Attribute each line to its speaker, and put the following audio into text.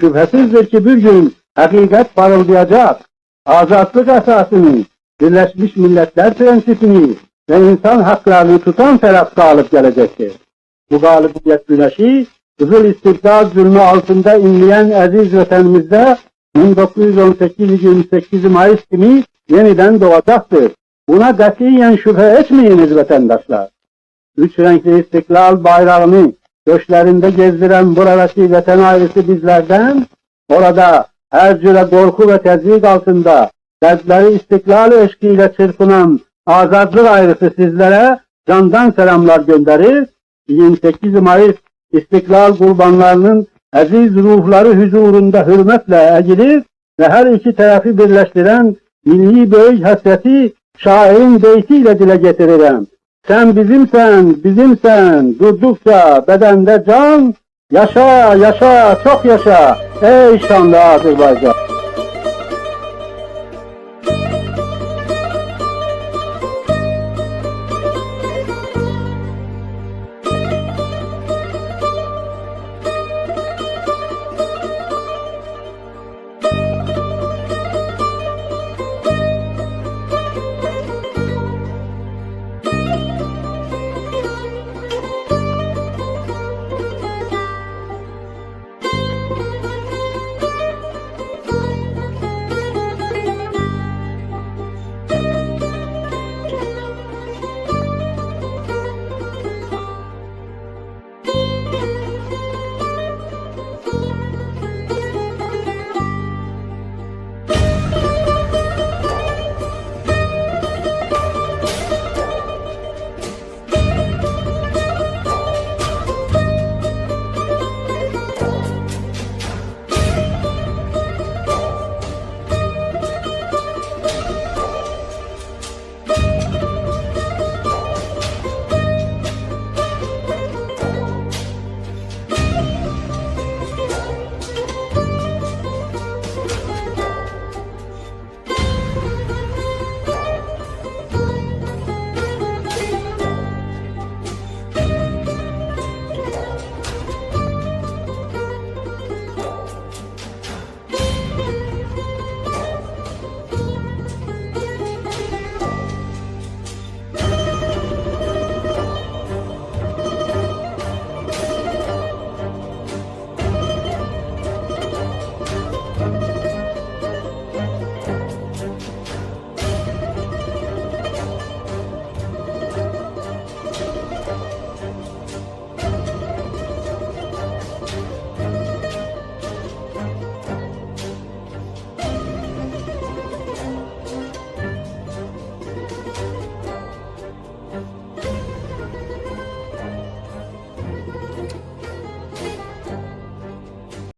Speaker 1: Şüphesizdir ki bir gün hakikat parıldayacak. Azatlık esasını, Birleşmiş Milletler prensipini ve insan haklarını tutan taraf galip gelecektir. Bu galibiyet güneşi Kızıl İstiklal zulmü altında inleyen aziz vatanımızda 1918-28 Mayıs günü yeniden doğacaktır. Buna katiyen şüphe etmeyiniz vatandaşlar. Üç renkli istiklal bayrağını göçlerinde gezdiren buradaki vatan ailesi bizlerden, orada her cüre korku ve tezvik altında dertleri istiklal eşkiyle çırpınan azadlık ayrısı sizlere candan selamlar gönderir. 28 Mayıs İstiklal kurbanlarının aziz ruhları huzurunda hürmetle eğilir ve her iki tarafı birleştiren milli büyük hasreti şairin beytiyle dile getiririm. Sen bizimsen, bizimsen, durdukça bedende can, yaşa, yaşa, çok yaşa, ey şanlı Azerbaycan.